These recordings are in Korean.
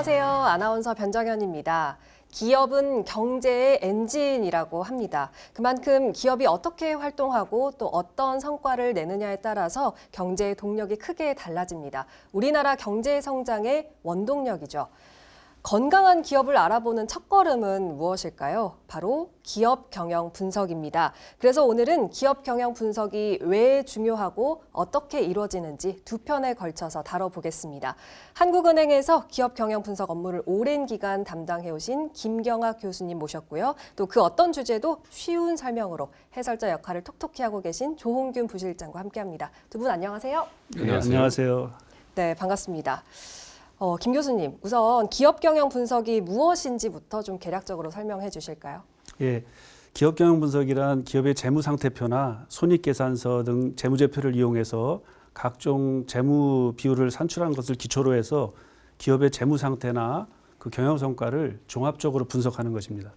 안녕하세요. 아나운서 변정현입니다. 기업은 경제의 엔진이라고 합니다. 그만큼 기업이 어떻게 활동하고 또 어떤 성과를 내느냐에 따라서 경제의 동력이 크게 달라집니다. 우리나라 경제 성장의 원동력이죠. 건강한 기업을 알아보는 첫걸음은 무엇일까요? 바로 기업 경영 분석입니다. 그래서 오늘은 기업 경영 분석이 왜 중요하고 어떻게 이루어지는지 두 편에 걸쳐서 다뤄보겠습니다. 한국은행에서 기업 경영 분석 업무를 오랜 기간 담당해 오신 김경학 교수님 모셨고요. 또 그 어떤 주제도 쉬운 설명으로 해설자 역할을 톡톡히 하고 계신 조홍균 부실장과 함께합니다. 두 분 안녕하세요. 네, 안녕하세요. 네, 반갑습니다. 어, 김 교수님, 우선 기업 경영 분석이 무엇인지부터 좀 개략적으로 설명해 주실까요? 예, 기업 경영 분석이란 기업의 재무 상태표나 손익 계산서 등 재무제표를 이용해서 각종 재무 비율을 산출한 것을 기초로 해서 기업의 재무 상태나 그 경영 성과를 종합적으로 분석하는 것입니다.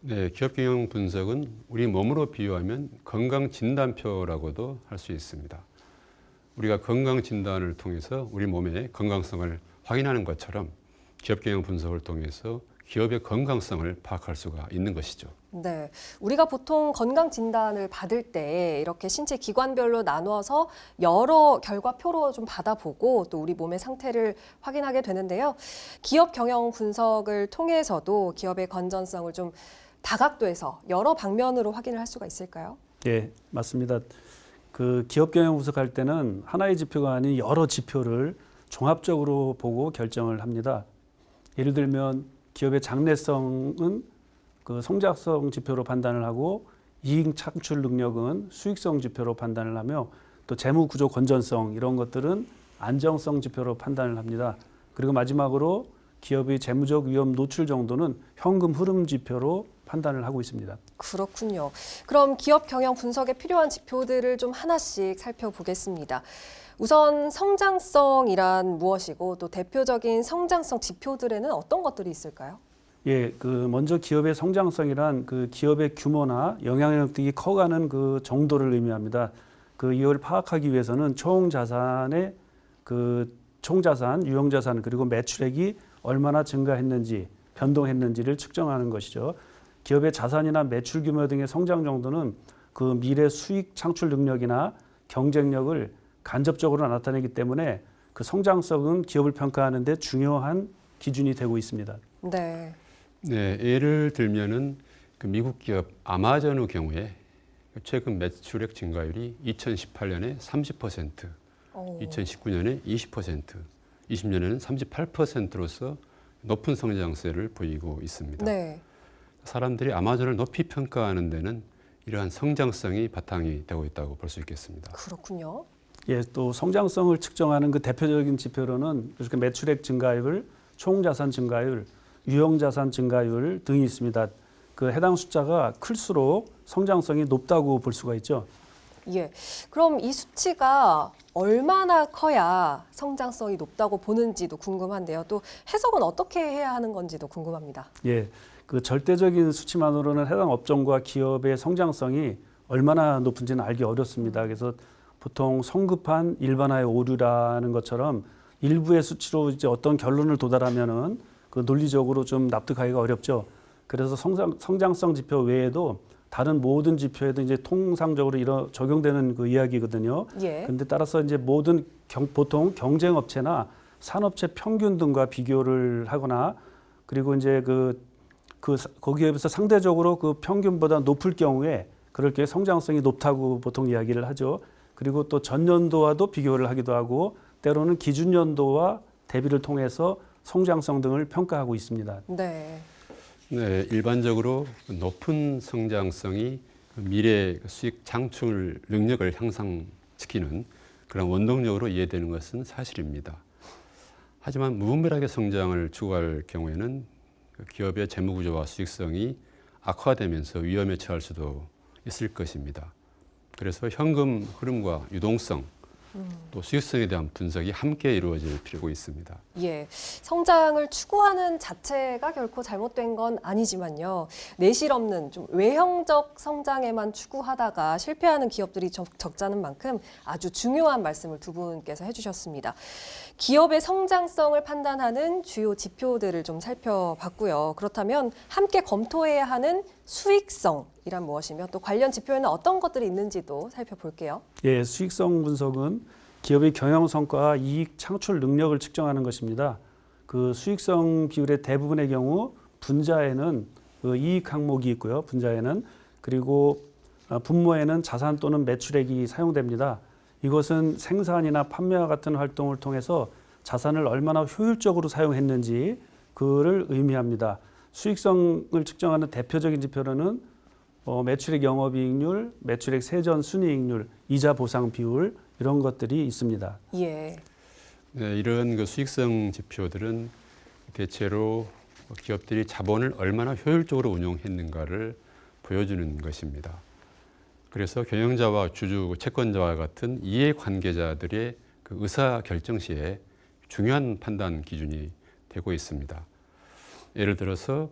네, 기업 경영 분석은 우리 몸으로 비유하면 건강 진단표라고도 할 수 있습니다. 우리가 건강 진단을 통해서 우리 몸의 건강성을 확인하는 것처럼 기업 경영 분석을 통해서 기업의 건강성을 파악할 수가 있는 것이죠. 네. 우리가 보통 건강 진단을 받을 때 이렇게 신체 기관별로 나누어서 여러 결과표로 좀 받아보고 또 우리 몸의 상태를 확인하게 되는데요. 기업 경영 분석을 통해서도 기업의 건전성을 좀 다각도에서 여러 방면으로 확인을 할 수가 있을까요? 예, 맞습니다. 그 기업 경영 분석할 때는 하나의 지표가 아닌 여러 지표를 종합적으로 보고 결정을 합니다. 예를 들면 기업의 장래성은 그 성장성 지표로 판단을 하고 이익 창출 능력은 수익성 지표로 판단을 하며 또 재무 구조 건전성 이런 것들은 안정성 지표로 판단을 합니다. 그리고 마지막으로 기업의 재무적 위험 노출 정도는 현금 흐름 지표로 판단을 하고 있습니다. 그렇군요. 그럼 기업 경영 분석에 필요한 지표들을 좀 하나씩 살펴보겠습니다. 우선 성장성이란 무엇이고 또 대표적인 성장성 지표들에는 어떤 것들이 있을까요? 예, 그 먼저 기업의 성장성이란 그 기업의 규모나 영향력 등이 커가는 그 정도를 의미합니다. 그 이걸 파악하기 위해서는 총 자산의 그 총 자산, 유형 자산 그리고 매출액이 얼마나 증가했는지 변동했는지를 측정하는 것이죠. 기업의 자산이나 매출 규모 등의 성장 정도는 그 미래 수익 창출 능력이나 경쟁력을 간접적으로 나타내기 때문에 그 성장성은 기업을 평가하는 데 중요한 기준이 되고 있습니다. 네. 네, 예를 들면은 그 미국 기업 아마존의 경우에 최근 매출액 증가율이 2018년에 30%, 어, 2019년에 20%, 20년에는 38%로서 높은 성장세를 보이고 있습니다. 네. 사람들이 아마존을 높이 평가하는 데는 이러한 성장성이 바탕이 되고 있다고 볼 수 있겠습니다. 그렇군요. 예, 또 성장성을 측정하는 그 대표적인 지표로는 이렇게 매출액 증가율, 총자산 증가율, 유형자산 증가율 등이 있습니다. 그 해당 숫자가 클수록 성장성이 높다고 볼 수가 있죠. 예. 그럼 이 수치가 얼마나 커야 성장성이 높다고 보는지도 궁금한데요. 또 해석은 어떻게 해야 하는 건지도 궁금합니다. 예, 그 절대적인 수치만으로는 해당 업종과 기업의 성장성이 얼마나 높은지는 알기 어렵습니다. 그래서 보통 성급한 일반화의 오류라는 것처럼 일부의 수치로 이제 어떤 결론을 도달하면은 그 논리적으로 좀 납득하기가 어렵죠. 그래서 성장, 성장성 지표 외에도 다른 모든 지표에도 이제 통상적으로 이런 적용되는 그 이야기거든요. 예. 근데 따라서 이제 모든 경, 보통 경쟁 업체나 산업체 평균 등과 비교를 하거나 그리고 이제 그, 그 사- 거기에 비해서 상대적으로 그 평균보다 높을 경우에 그럴 게 성장성이 높다고 보통 이야기를 하죠. 그리고 또 전년도와도 비교를 하기도 하고 때로는 기준년도와 대비를 통해서 성장성 등을 평가하고 있습니다. 네. 네, 일반적으로 높은 성장성이 미래 수익 창출 능력을 향상시키는 그런 원동력으로 이해되는 것은 사실입니다. 하지만 무분별하게 성장을 추구할 경우에는 그 기업의 재무 구조와 수익성이 악화되면서 위험에 처할 수도 있을 것입니다. 그래서 현금 흐름과 유동성 또 수익성에 대한 분석이 함께 이루어질 필요가 있습니다. 예, 성장을 추구하는 자체가 결코 잘못된 건 아니지만요. 내실 없는 좀 외형적 성장에만 추구하다가 실패하는 기업들이 적, 적자는 만큼 아주 중요한 말씀을 두 분께서 해주셨습니다. 기업의 성장성을 판단하는 주요 지표들을 좀 살펴봤고요. 그렇다면 함께 검토해야 하는 수익성 이란 무엇이며 또 관련 지표에는 어떤 것들이 있는지도 살펴볼게요. 예, 수익성 분석은 기업의 경영 성과와 이익 창출 능력을 측정하는 것입니다. 그 수익성 비율의 대부분의 경우 분자에는 그 이익 항목이 있고요. 분자에는 그리고 아, 분모에는 자산 또는 매출액이 사용됩니다. 이것은 생산이나 판매와 같은 활동을 통해서 자산을 얼마나 효율적으로 사용했는지 그를 의미합니다. 수익성을 측정하는 대표적인 지표로는 어, 매출액 영업이익률, 매출액 세전 순이익률, 이자 보상 비율 이런 것들이 있습니다. 예. 네, 이런 그 수익성 지표들은 대체로 기업들이 자본을 얼마나 효율적으로 운용했는가를 보여주는 것입니다. 그래서 경영자와 주주, 채권자와 같은 이해 관계자들의 그 의사 결정 시에 중요한 판단 기준이 되고 있습니다. 예를 들어서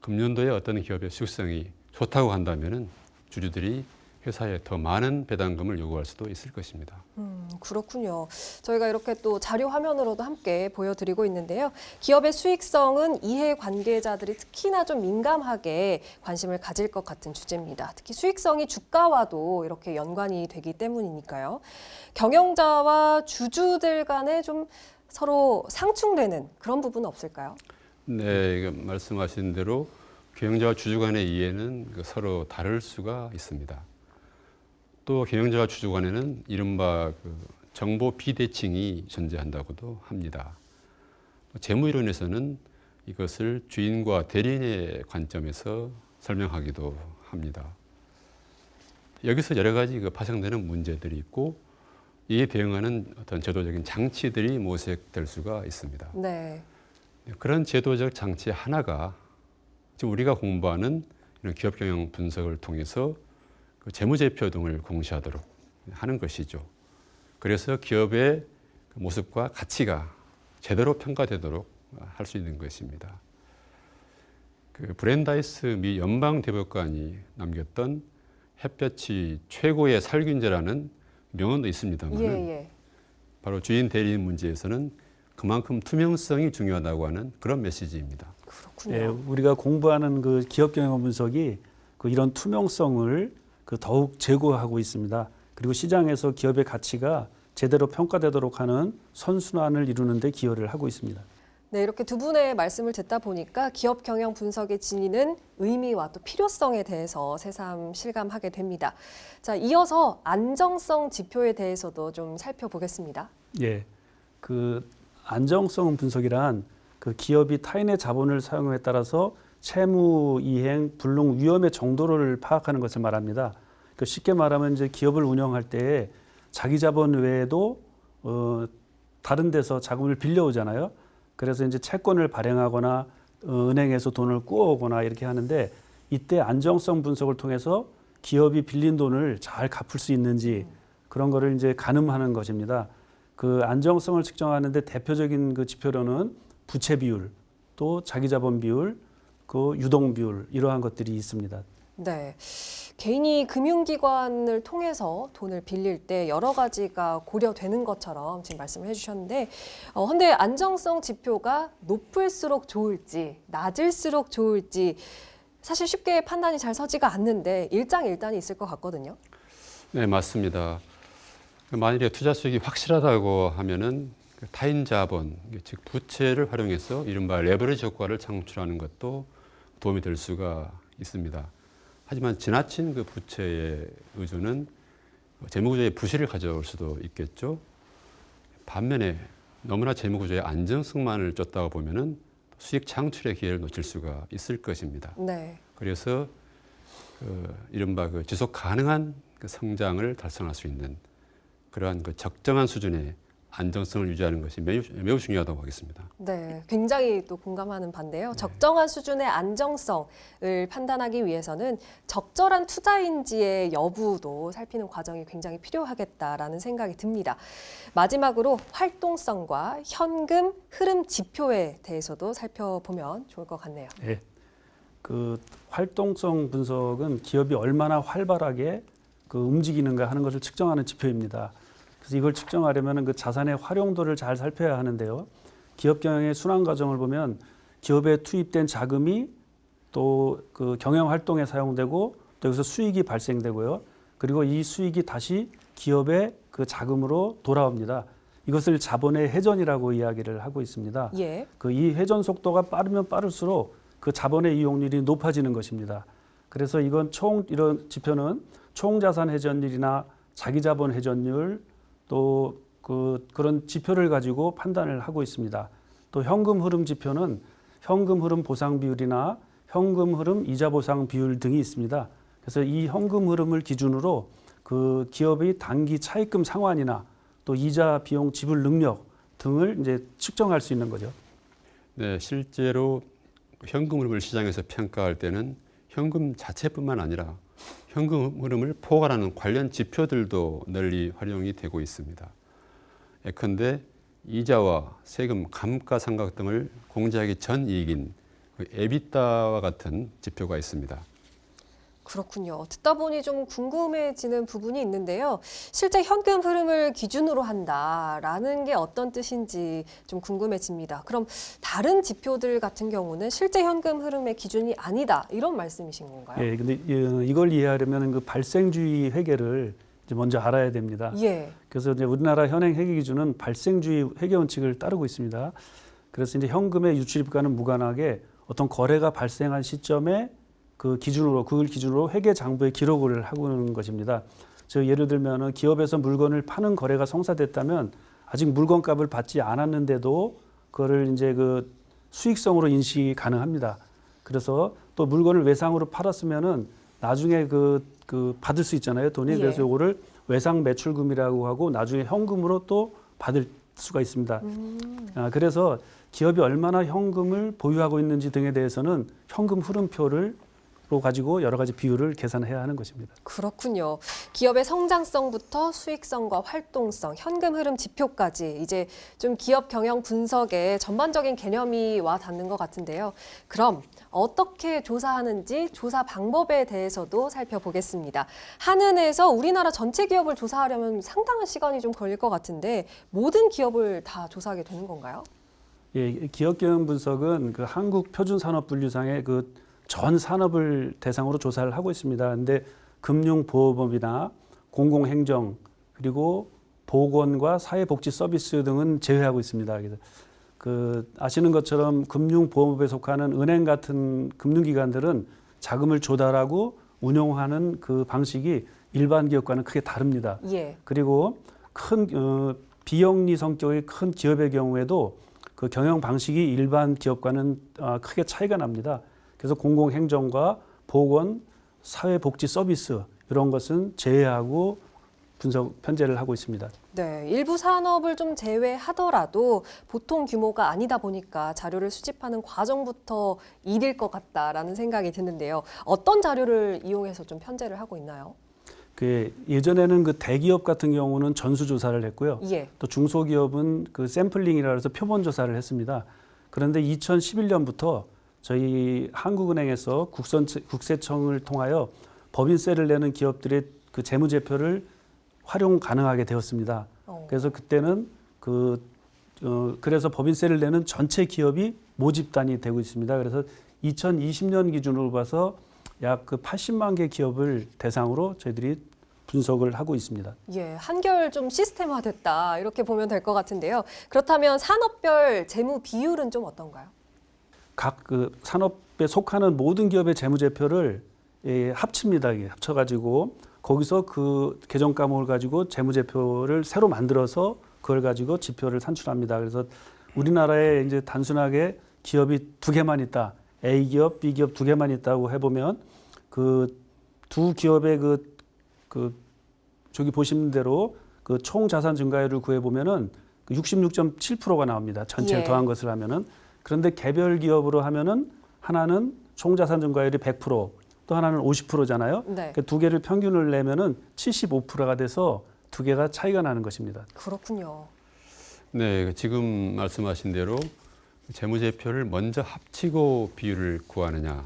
금년도에 어떤 기업의 수익성이 좋다고 한다면은 주주들이 회사에 더 많은 배당금을 요구할 수도 있을 것입니다. 음, 그렇군요. 저희가 이렇게 또 자료 화면으로도 함께 보여드리고 있는데요. 기업의 수익성은 이해 관계자들이 특히나 좀 민감하게 관심을 가질 것 같은 주제입니다. 특히 수익성이 주가와도 이렇게 연관이 되기 때문이니까요. 경영자와 주주들 간에 좀 서로 상충되는 그런 부분은 없을까요? 네, 말씀하신 대로 경영자와 주주 간의 이해는 그 서로 다를 수가 있습니다. 또 경영자와 주주 간에는 이른바 그 정보 비대칭이 존재한다고도 합니다. 재무이론에서는 이것을 주인과 대리인의 관점에서 설명하기도 합니다. 여기서 여러 가지 그 파생되는 문제들이 있고 이에 대응하는 어떤 제도적인 장치들이 모색될 수가 있습니다. 네. 네, 그런 제도적 장치 하나가 우리가 공부하는 이런 기업 경영 분석을 통해서 그 재무제표 등을 공시하도록 하는 것이죠. 그래서 기업의 그 모습과 가치가 제대로 평가되도록 할 수 있는 것입니다. 그 브랜다이스 미 연방 대법관이 남겼던 햇볕이 최고의 살균제라는 명언도 있습니다만 예, 예. 바로 주인 대리인 문제에서는 그만큼 투명성이 중요하다고 하는 그런 메시지입니다. 그렇군요. 예, 우리가 공부하는 그 기업 경영 분석이 그 이런 투명성을 그 더욱 제고하고 있습니다. 그리고 시장에서 기업의 가치가 제대로 평가되도록 하는 선순환을 이루는 데 기여를 하고 있습니다. 네, 이렇게 두 분의 말씀을 듣다 보니까 기업 경영 분석에 지니는 의미와 또 필요성에 대해서 새삼 실감하게 됩니다. 자, 이어서 안정성 지표에 대해서도 좀 살펴보겠습니다. 예, 그 안정성 분석이란 그 기업이 타인의 자본을 사용에 따라서 채무 이행, 불능 위험의 정도를 파악하는 것을 말합니다. 그 쉽게 말하면 이제 기업을 운영할 때 자기 자본 외에도 어, 다른 데서 자금을 빌려오잖아요. 그래서 이제 채권을 발행하거나 어, 은행에서 돈을 꾸어오거나 이렇게 하는데 이때 안정성 분석을 통해서 기업이 빌린 돈을 잘 갚을 수 있는지 그런 거를 이제 가늠하는 것입니다. 그 안정성을 측정하는데 대표적인 그 지표로는 부채 비율, 또 자기 자본 비율, 그 유동 비율 이러한 것들이 있습니다. 네. 개인이 금융기관을 통해서 돈을 빌릴 때 여러 가지가 고려되는 것처럼 지금 말씀을 해주셨는데, 어, 근데 안정성 지표가 높을수록 좋을지, 낮을수록 좋을지, 사실 쉽게 판단이 잘 서지가 않는데 일장일단이 있을 것 같거든요. 네, 맞습니다. 만일에 투자 수익이 확실하다고 하면은 그 타인 자본, 즉 부채를 활용해서 이른바 레버리지 효과를 창출하는 것도 도움이 될 수가 있습니다. 하지만 지나친 그 부채의 의존은 재무구조의 부실을 가져올 수도 있겠죠. 반면에 너무나 재무구조의 안정성만을 쫓다가 보면은 수익 창출의 기회를 놓칠 수가 있을 것입니다. 네. 그래서 그 이른바 그 지속 가능한 그 성장을 달성할 수 있는 그러한 그 적정한 수준의 안정성을 유지하는 것이 매우, 매우 중요하다고 하겠습니다. 네, 굉장히 또 공감하는 반대요. 적정한 수준의 안정성을 판단하기 위해서는 적절한 투자인지의 여부도 살피는 과정이 굉장히 필요하겠다라는 생각이 듭니다. 마지막으로 활동성과 현금 흐름 지표에 대해서도 살펴보면 좋을 것 같네요. 예. 그 활동성 분석은 기업이 얼마나 활발하게 그 움직이는가 하는 것을 측정하는 지표입니다. 그래서 이걸 측정하려면 그 자산의 활용도를 잘 살펴야 하는데요. 기업 경영의 순환 과정을 보면 기업에 투입된 자금이 또 그 경영 활동에 사용되고 또 여기서 수익이 발생되고요. 그리고 이 수익이 다시 기업의 그 자금으로 돌아옵니다. 이것을 자본의 회전이라고 이야기를 하고 있습니다. 예. 그 이 회전 속도가 빠르면 빠를수록 그 자본의 이용률이 높아지는 것입니다. 그래서 이건 총 이런 지표는 총 자산 회전율이나 자기 자본 회전율 또 그 그런 지표를 가지고 판단을 하고 있습니다. 또 현금 흐름 지표는 현금 흐름 보상 비율이나 현금 흐름 이자 보상 비율 등이 있습니다. 그래서 이 현금 흐름을 기준으로 그 기업의 단기 차입금 상환이나 또 이자 비용 지불 능력 등을 이제 측정할 수 있는 거죠. 네, 실제로 현금 흐름을 시장에서 평가할 때는 현금 자체뿐만 아니라 현금 흐름을 포괄하는 관련 지표들도 널리 활용이 되고 있습니다. 예컨대 이자와 세금, 감가상각 등을 공제하기 전 이익인 그 에비타와 같은 지표가 있습니다. 그렇군요. 듣다 보니 좀 궁금해지는 부분이 있는데요. 실제 현금 흐름을 기준으로 한다라는 게 어떤 뜻인지 좀 궁금해집니다. 그럼 다른 지표들 같은 경우는 실제 현금 흐름의 기준이 아니다 이런 말씀이신 건가요? 예, 근데 이- 이걸 이해하려면 그 발생주의 회계를 이제 먼저 알아야 됩니다. 예. 그래서 이제 우리나라 현행 회계 기준은 발생주의 회계 원칙을 따르고 있습니다. 그래서 이제 현금의 유출입과는 무관하게 어떤 거래가 발생한 시점에 그 기준으로 그걸 기준으로 회계 장부에 기록을 하고 있는 것입니다. 즉 예를 들면은 기업에서 물건을 파는 거래가 성사됐다면 아직 물건값을 받지 않았는데도 그거를 이제 그 수익성으로 인식이 가능합니다. 그래서 또 물건을 외상으로 팔았으면은 나중에 그, 그 받을 수 있잖아요 돈이 예. 그래서 이거를 외상 매출금이라고 하고 나중에 현금으로 또 받을 수가 있습니다. 아, 그래서 기업이 얼마나 현금을 보유하고 있는지 등에 대해서는 현금 흐름표를 로 가지고 여러 가지 비율을 계산해야 하는 것입니다. 그렇군요. 기업의 성장성부터 수익성과 활동성, 현금 흐름 지표까지 이제 좀 기업 경영 분석의 전반적인 개념이 와 닿는 것 같은데요. 그럼 어떻게 조사하는지 조사 방법에 대해서도 살펴보겠습니다. 한은에서 우리나라 전체 기업을 조사하려면 상당한 시간이 좀 걸릴 것 같은데 모든 기업을 다 조사하게 되는 건가요? 예, 기업 경영 분석은 그 한국 표준 산업 분류상의 그 전 산업을 대상으로 조사를 하고 있습니다. 근데 금융보호법이나 공공행정 그리고 보건과 사회복지 서비스 등은 제외하고 있습니다. 그래서 그 아시는 것처럼 금융보험업에 속하는 은행 같은 금융기관들은 자금을 조달하고 운용하는 그 방식이 일반 기업과는 크게 다릅니다. 예. 그리고 큰 어, 비영리 성격의 큰 기업의 경우에도 그 경영 방식이 일반 기업과는 아, 크게 차이가 납니다. 그래서 공공행정과 보건, 사회복지 서비스 이런 것은 제외하고 분석 편제를 하고 있습니다. 네, 일부 산업을 좀 제외하더라도 보통 규모가 아니다 보니까 자료를 수집하는 과정부터 일일 것 같다라는 생각이 드는데요. 어떤 자료를 이용해서 좀 편제를 하고 있나요? 그 예전에는 그 대기업 같은 경우는 전수 조사를 했고요. 예. 또 중소기업은 그 샘플링이라 해서 표본 조사를 했습니다. 그런데 2011년부터 저희 한국은행에서 국선 국세청을 통하여 법인세를 내는 기업들의 그 재무제표를 활용 가능하게 되었습니다. 어. 그래서 그때는 그 어, 그래서 법인세를 내는 전체 기업이 모집단이 되고 있습니다. 그래서 2020년 기준으로 봐서 약 그 80만 개 기업을 대상으로 저희들이 분석을 하고 있습니다. 예, 한결 좀 시스템화됐다 이렇게 보면 될 것 같은데요. 그렇다면 산업별 재무 비율은 좀 어떤가요? 각 그 산업에 속하는 모든 기업의 재무제표를 예, 합칩니다. 이게 합쳐가지고 거기서 그 계정 과목을 가지고 재무제표를 새로 만들어서 그걸 가지고 지표를 산출합니다. 그래서 우리나라에 이제 단순하게 기업이 두 개만 있다. A 기업, B 기업 두 개만 있다고 해보면 그 두 기업의 그, 그 저기 보시는 대로 그 총 자산 증가율을 구해 보면은 66.7%가 나옵니다. 전체를 예. 더한 것을 하면은 그런데 개별 기업으로 하면은 하나는 총자산 증가율이 100%, 또 하나는 50%잖아요. 네. 그두 개를 평균을 내면은 75%가 돼서 두 개가 차이가 나는 것입니다. 그렇군요. 네, 지금 말씀하신 대로 재무제표를 먼저 합치고 비율을 구하느냐,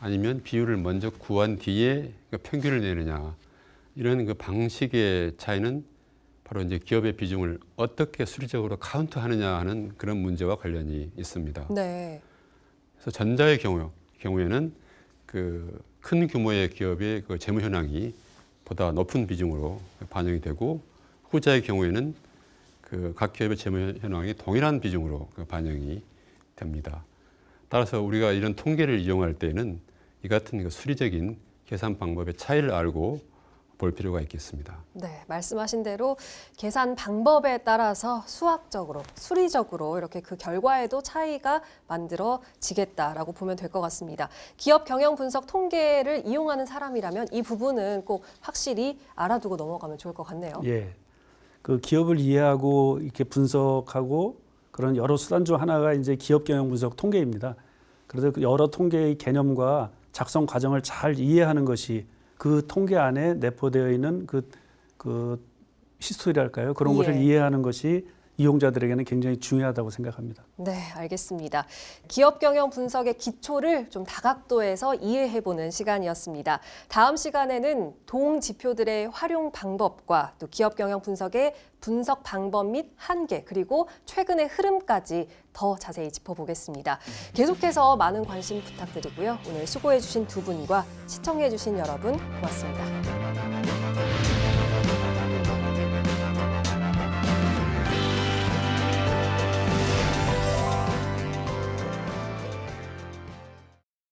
아니면 비율을 먼저 구한 뒤에 그 평균을 내느냐 이런 그 방식의 차이는 바로 이제 기업의 비중을 어떻게 수리적으로 카운트하느냐 하는 그런 문제와 관련이 있습니다. 네. 그래서 전자의 경우 경우에는 그 큰 규모의 기업의 그 재무 현황이 보다 높은 비중으로 반영이 되고 후자의 경우에는 그 각 기업의 재무 현황이 동일한 비중으로 그 반영이 됩니다. 따라서 우리가 이런 통계를 이용할 때에는 이 같은 그 수리적인 계산 방법의 차이를 알고 볼 필요가 있겠습니다. 네, 말씀하신 대로 계산 방법에 따라서 수학적으로, 수리적으로 이렇게 그 결과에도 차이가 만들어지겠다라고 보면 될 것 같습니다. 기업 경영 분석 통계를 이용하는 사람이라면 이 부분은 꼭 확실히 알아두고 넘어가면 좋을 것 같네요. 예. 그 기업을 이해하고 이렇게 분석하고 그런 여러 수단 중 하나가 이제 기업 경영 분석 통계입니다. 그래서 그 여러 통계의 개념과 작성 과정을 잘 이해하는 것이 그 통계 안에 내포되어 있는 그, 그 히스토리랄까요? 그런 예. 것을 이해하는 것이 이용자들에게는 굉장히 중요하다고 생각합니다. 네, 알겠습니다. 기업 경영 분석의 기초를 좀 다각도에서 이해해보는 시간이었습니다. 다음 시간에는 동 지표들의 활용 방법과 또 기업 경영 분석의 분석 방법 및 한계 그리고 최근의 흐름까지 더 자세히 짚어보겠습니다. 계속해서 많은 관심 부탁드리고요. 오늘 수고해주신 두 분과 시청해주신 여러분 고맙습니다.